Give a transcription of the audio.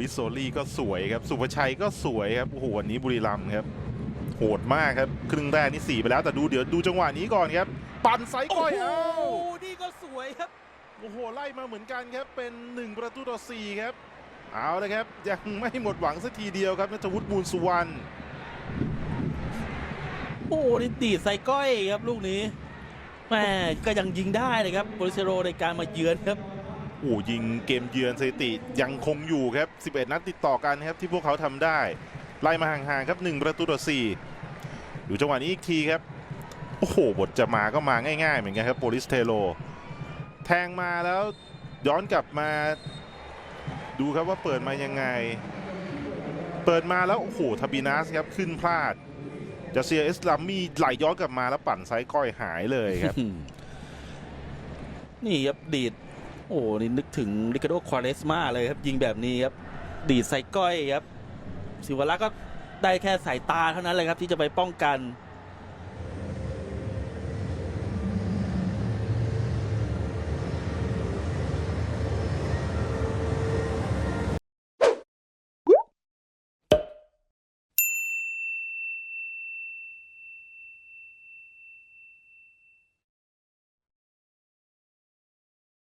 ริสโซลี่ก็สวยครับ สุภชัยก็สวยครับ โอ้โหวันนี้บุรีรัมย์ครับ โหดมากครับ ครึ่งแรกนี่สี่ไปแล้วแต่ดูเดี๋ยวดูจังหวะนี้ก่อนครับ ปั่นไซส์โอ้ก้อยโหเอ้านี่ก็สวยครับ โอ้โห ไล่มาเหมือนกันครับ เป็น 1 ประตูต่อ4ครับ เอาเลยครับ ยังไม่หมดหวังสักทีเดียวครับนัทวุฒิบูลสุวรรณ โอ้โหนี่ดีดใส่ก้อยครับลูกนี้แม่ก็ยังยิงได้เลยครับโปรเซโรในการมาเยือนครับ โอ้ยิงเกมเยือนสถิติยังคงอยู่ครับ 11 นัดติดต่อกันครับที่พวกเขาทำได้ ไล่มาห่างๆครับ 1 ประตูต่อ4ดูจังหวะนี้อีกทีครับ โอ้โห บทจะมาก็มาง่ายๆ เหมือนกันครับโปลิสเทโล แทงมาแล้วย้อนกลับมาดูครับว่าเปิดมายังไง เปิดมาแล้ว โอ้โหทาบินัสครับ ขึ้นพลาดจาเซียเอสลามีไหลย้อนกลับมาแล้วปั่นไซส์ก้อยหายเลยครับ นี่ครับดีด โอ้นี่นึกถึงริคาโดควาเลสมาเลยครับ ยิงแบบนี้ครับ ดีดใส่ก้อยครับ สิวรักษ์ก็ได้แค่สายตาเท่านั้นเลยครับที่จะไปป้องกัน